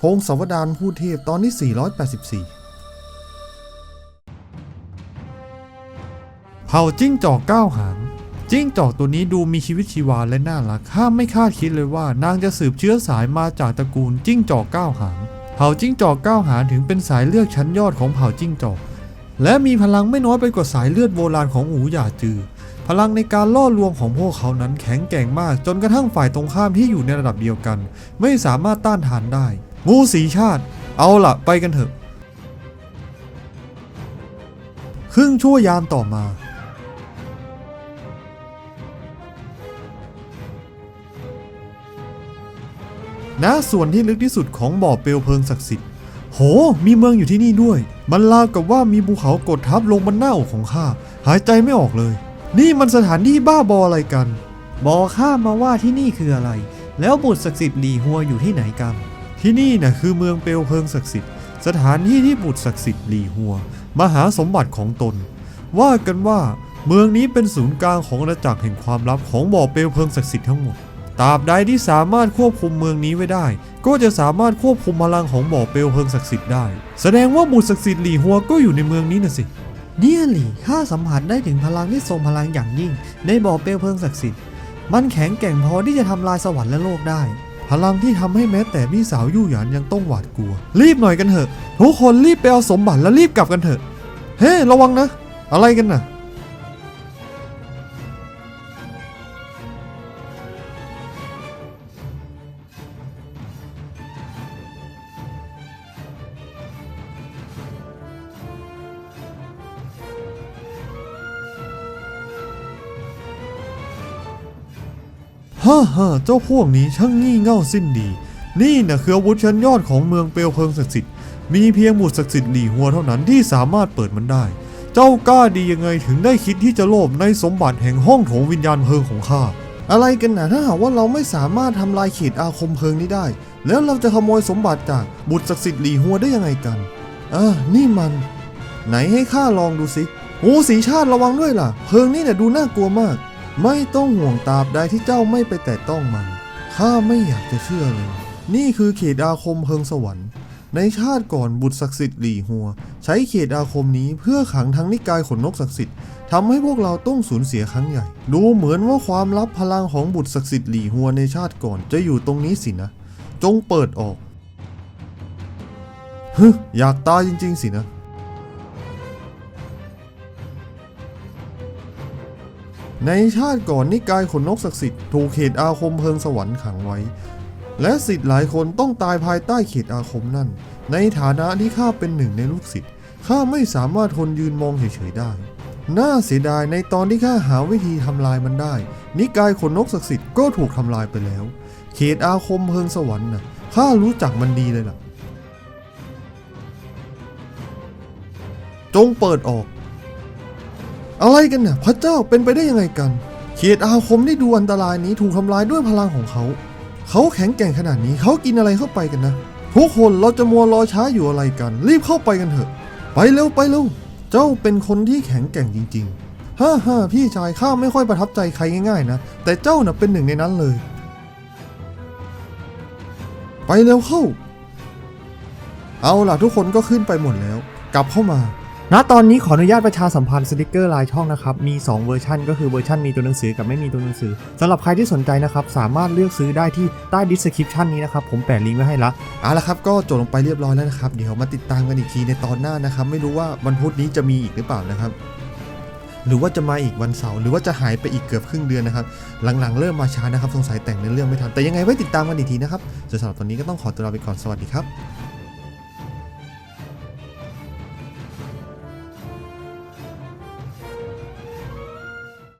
พงศาวดารผู้เทพตอนที่ 484 เผ่าจิ้งจอกก้าวหาง จิ้งจอกตัวนี้ดูมีชีวิตชีวาและน่ารัก ข้ามไม่คาดคิดเลยว่านางจะสืบเชื้อสายมาจากตระกูลจิ้งจอกก้าวหาง เผ่าจิ้งจอกก้าวหางถึงเป็นสายเลือดชั้นยอดของเผ่าจิ้งจอก และมีพลังไม่น้อยไปกว่าสายเลือดโบราณของอูหย่าจือ พลังในการล่อลวงของพวกเขานั้นแข็งแกร่งมาก จนกระทั่งฝ่ายตรงข้ามที่อยู่ในระดับเดียวกัน ไม่สามารถต้านทานได้ งูสีชาติ เอาละไปกันเถอะ ครึ่งชั่วยามต่อมา ณ ส่วนที่ลึกที่สุดของบ่อเปลวเพลิงศักดิ์สิทธิ์ โห มีเมืองอยู่ที่นี่ด้วย มันราวกับว่ามีภูเขากดทับลงบนหน้าอกของข้า หายใจไม่ออกเลย นี่มันสถานที่บ้าบออะไรกัน บอกข้ามาว่าที่นี่คืออะไร แล้วบุตรศักดิ์สิทธิ์หลีหัวอยู่ที่ไหนกัน ที่นี่นะคือเมืองเปลวเพลิงศักดิ์สิทธิ์สถานที่ที่บุตรศักดิ์สิทธิ์หลีหัว มหาสมบัติของตน ว่ากันว่าเมืองนี้เป็นศูนย์กลางของอาณาจักรแห่งความลับของบ่อเปลวเพลิงศักดิ์สิทธิ์ทั้งหมดตราบใดที่สามารถควบคุมเมืองนี้ไว้ได้ ก็จะสามารถควบคุมพลังของบ่อเปลวเพลิงศักดิ์สิทธิ์ได้ แสดงว่าบุตรศักดิ์สิทธิ์หลีหัวก็อยู่ในเมืองนี้นะสิเนี่ยหลี่ข้าสัมผัสได้ถึงพลังที่ทรงพลังอย่างยิ่ง ในบ่อเปลวเพลิงศักดิ์สิทธิ์ มันแข็งแกร่งพอที่จะทำลายสวรรค์และโลกได้ พลังที่ทำให้แม้แต่พี่สาวยู่หยานยังต้องหวาดกลัว รีบหน่อยกันเถอะทุกคนรีบไปเอาสมบัติแล้วรีบกลับกันเถอะ เฮ้ ระวังนะ อะไรกันน่ะ ฮ่าฮ่าเจ้าพวกนี้ช่างงี่เง่าสิ้นดี นี่นะคืออาวุธชั้นยอดของเมืองเปลวเพลิงศักดิ์สิทธิ์ มีเพียงบุตรศักดิ์สิทธิ์หลี่หัวเท่านั้นที่สามารถเปิดมันได้ เจ้ากล้าดียังไงถึงได้คิดที่จะโลภในสมบัติแห่งห้องโถงวิญญาณเพลิงของข้า อะไรกันนะถ้าหากว่าเราไม่สามารถทำลายเขตอาคมเพลิงนี้ได้ แล้วเราจะขโมยสมบัติจากบุตรศักดิ์สิทธิ์หลี่หัวได้ยังไงกันอ่านี่มัน ไหนให้ข้าลองดูสิโอ้สีชาติระวังด้วยล่ะ เพลิงนี่เนี่ยดูน่ากลัวมาก ไม่ต้องห่วงตาบใดที่เจ้าไม่ไปแตะต้องมัน ข้าไม่อยากจะเชื่อเลย นี่คือเขตอาคมเพิงสวรรค์ ในชาติก่อนบุตรศักดิ์สิทธิ์หลี่หัว ใช้เขตอาคมนี้เพื่อขังทั้งนิกายขนนกศักดิ์สิทธิ์ทำให้พวกเราต้องสูญเสียครั้งใหญ่ ดูเหมือนว่าความลับพลังของบุตรศักดิ์สิทธิ์หลี่หัวในชาติก่อนจะอยู่ตรงนี้สินะ จงเปิดออกฮึอยากตายจริง ๆ สินะ ในชาติก่อนนิกายขนนกศักดิ์สิทธิ์ถูกเขตอาคมเพลิงสวรรค์ขังไว้ และสิทธิ์หลายคนต้องตายภายใต้เขตอาคมนั่น ในฐานะที่ข้าเป็นหนึ่งในลูกศิษย์ข้าไม่สามารถทนยืนมองเฉยๆได้ น่าเสียดายในตอนที่ข้าหาวิธีทำลายมันได้ นิกายขนนกศักดิ์สิทธิ์ก็ถูกทำลายไปแล้ว เขตอาคมเพลิงสวรรค์น่ะข้ารู้จักมันดีเลยล่ะ จงเปิดออก อะไรกันเนี่ยพระเจ้าเป็นไปได้ยังไงกัน เขตอาคมที่ดูอันตรายนี้ถูกทำลายด้วยพลังของเขา เขาแข็งแกร่งขนาดนี้เขากินอะไรเข้าไปกันนะทุกคนเราจะมัวรอช้าอยู่อะไรกัน รีบเข้าไปกันเถอะ ไปเร็วไปเร็วเจ้าเป็นคนที่แข็งแกร่งจริงๆฮ่าฮ่าพี่ชายข้าไม่ค่อยประทับใจใครง่ายๆนะแต่เจ้าน่ะเป็นหนึ่งในนั้นเลย ไปเร็วเข้า เอาล่ะทุกคนก็ขึ้นไปหมดแล้ว กลับเข้ามา ณตอนนี้ขออนุญาตประชาสัมพันธ์สติกเกอร์ลายช่องนะครับ มี 2 เวอร์ชันก็คือเวอร์ชันมีตัวหนังสือกับไม่มีตัวหนังสือสำหรับใครที่สนใจนะครับ สามารถเลือกซื้อได้ที่ใต้ดิสคริปชันนี้นะครับ ผมแปะลิงก์ไว้ให้ละเอาละครับก็จบลงไปเรียบร้อยแล้วนะครับ เดี๋ยวมาติดตามกันอีกทีในตอนหน้านะครับ ไม่รู้ว่าวันพุธนี้จะมีอีกหรือเปล่านะครับ หรือว่าจะมาอีกวันเสาร์หรือว่าจะหายไปอีกเกือบครึ่งเดือนนะครับหลังๆเริ่มมาช้านะครับสงสัยแต่งในเรื่องไม่ทันแต่ยังไงไว้ติดตามกันอีกทีนะครับสำหรับตอนนี้ก็ต้องขอตัวลาไปก่อนสวัสดีครับ